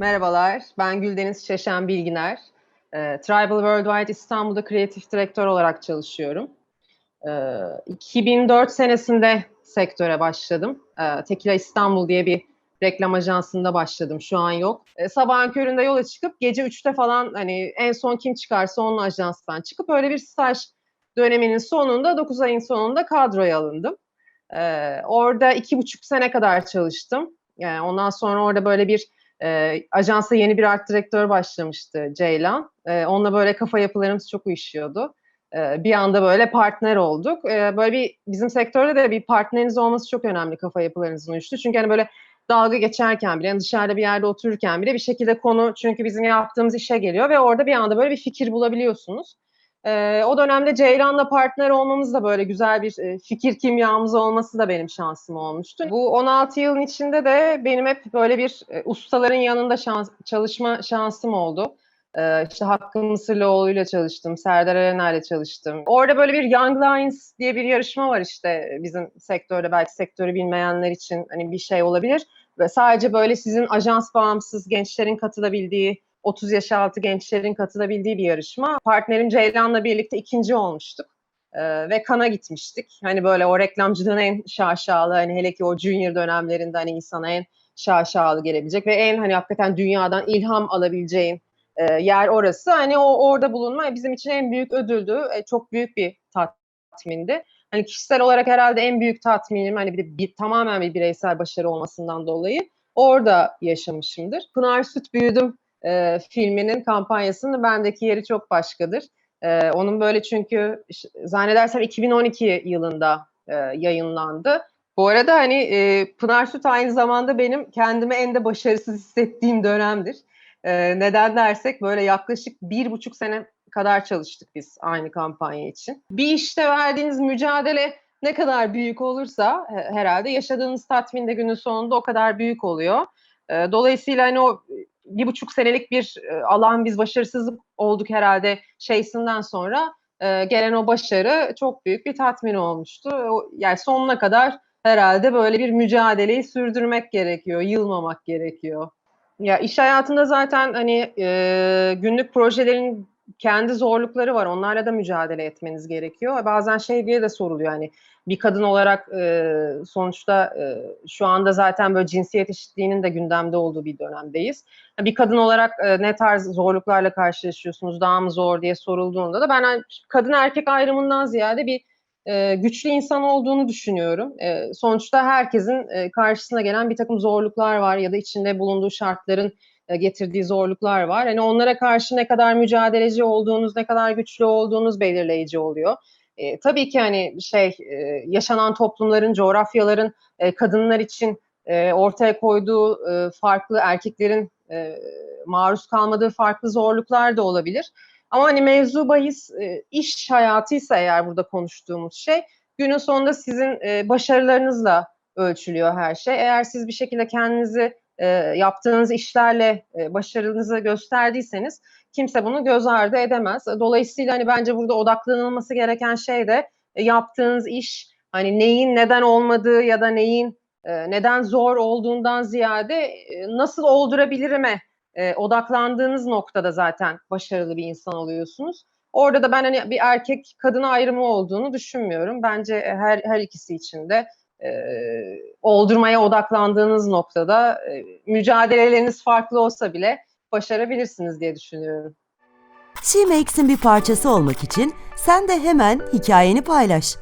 Merhabalar, ben Güldeniz Şeşen Bilginer. Ee, Tribal Worldwide İstanbul'da kreatif direktör olarak çalışıyorum. Ee, 2004 senesinde sektöre başladım. Ee, Tekila İstanbul diye bir reklam ajansında başladım. Şu an yok. Ee, sabahın köründe yola çıkıp gece 3'te falan hani en son kim çıkarsa onun ajanstan çıkıp öyle bir staj döneminin sonunda 9 ayın sonunda kadroya alındım. Ee, orada iki buçuk sene kadar çalıştım. Yani ondan sonra orada böyle bir e, ajansa yeni bir art direktör başlamıştı Ceylan. E, onunla böyle kafa yapılarımız çok uyuşuyordu. E, bir anda böyle partner olduk. E, böyle bir bizim sektörde de bir partneriniz olması çok önemli kafa yapılarınızın uyuştu. Çünkü hani böyle dalga geçerken bile, yani dışarıda bir yerde otururken bile bir şekilde konu çünkü bizim yaptığımız işe geliyor ve orada bir anda böyle bir fikir bulabiliyorsunuz. E, o dönemde Ceylan'la partner olmamız da böyle güzel bir e, fikir kimyamız olması da benim şansım olmuştu. Bu 16 yılın içinde de benim hep böyle bir e, ustaların yanında şans, çalışma şansım oldu. E, işte Hakkı Mısırlıoğlu ile çalıştım, Serdar Erener ile çalıştım. Orada böyle bir Young Lions diye bir yarışma var işte bizim sektörde belki sektörü bilmeyenler için hani bir şey olabilir. Ve sadece böyle sizin ajans bağımsız gençlerin katılabildiği 30 yaş altı gençlerin katılabildiği bir yarışma. Partnerim Ceylan'la birlikte ikinci olmuştuk. Ee, ve kana gitmiştik. Hani böyle o reklamcılığın en şaşalı hani hele ki o junior dönemlerinde hani insana en şaşalı gelebilecek ve en hani hakikaten dünyadan ilham alabileceğin e, yer orası. Hani o orada bulunma bizim için en büyük ödüldü. E, çok büyük bir tatmindi. Hani kişisel olarak herhalde en büyük tatminim hani bir de bir, tamamen bir bireysel başarı olmasından dolayı orada yaşamışımdır. Pınar Süt Büyüdüm e, filminin kampanyasının bendeki yeri çok başkadır. E, onun böyle çünkü zannedersem 2012 yılında e, yayınlandı. Bu arada hani e, Pınar Süt aynı zamanda benim kendimi en de başarısız hissettiğim dönemdir. E, neden dersek böyle yaklaşık bir buçuk sene kadar çalıştık biz aynı kampanya için. Bir işte verdiğiniz mücadele ne kadar büyük olursa herhalde yaşadığınız tatmin de günün sonunda o kadar büyük oluyor. Dolayısıyla hani o bir buçuk senelik bir alan biz başarısız olduk herhalde şeysinden sonra gelen o başarı çok büyük bir tatmin olmuştu. Yani sonuna kadar herhalde böyle bir mücadeleyi sürdürmek gerekiyor, yılmamak gerekiyor. Ya iş hayatında zaten hani e, günlük projelerin kendi zorlukları var. Onlarla da mücadele etmeniz gerekiyor. Bazen şey diye de soruluyor hani bir kadın olarak e, sonuçta e, şu anda zaten böyle cinsiyet eşitliğinin de gündemde olduğu bir dönemdeyiz. Bir kadın olarak e, ne tarz zorluklarla karşılaşıyorsunuz, daha mı zor diye sorulduğunda da ben hani kadın erkek ayrımından ziyade bir e, güçlü insan olduğunu düşünüyorum. E, sonuçta herkesin e, karşısına gelen bir takım zorluklar var ya da içinde bulunduğu şartların getirdiği zorluklar var. Hani onlara karşı ne kadar mücadeleci olduğunuz, ne kadar güçlü olduğunuz belirleyici oluyor. E, tabii ki hani şey e, yaşanan toplumların, coğrafyaların e, kadınlar için e, ortaya koyduğu e, farklı erkeklerin e, maruz kalmadığı farklı zorluklar da olabilir. Ama hani mevzu bahis e, iş hayatıysa eğer burada konuştuğumuz şey günün sonunda sizin e, başarılarınızla ölçülüyor her şey. Eğer siz bir şekilde kendinizi e, yaptığınız işlerle e, başarınızı gösterdiyseniz kimse bunu göz ardı edemez. Dolayısıyla hani bence burada odaklanılması gereken şey de e, yaptığınız iş hani neyin neden olmadığı ya da neyin e, neden zor olduğundan ziyade e, nasıl oldurabilirime e, odaklandığınız noktada zaten başarılı bir insan oluyorsunuz. Orada da ben hani bir erkek kadın ayrımı olduğunu düşünmüyorum. Bence her her ikisi için de e, oldurmaya odaklandığınız noktada e, mücadeleleriniz farklı olsa bile başarabilirsiniz diye düşünüyorum. She bir parçası olmak için sen de hemen hikayeni paylaş.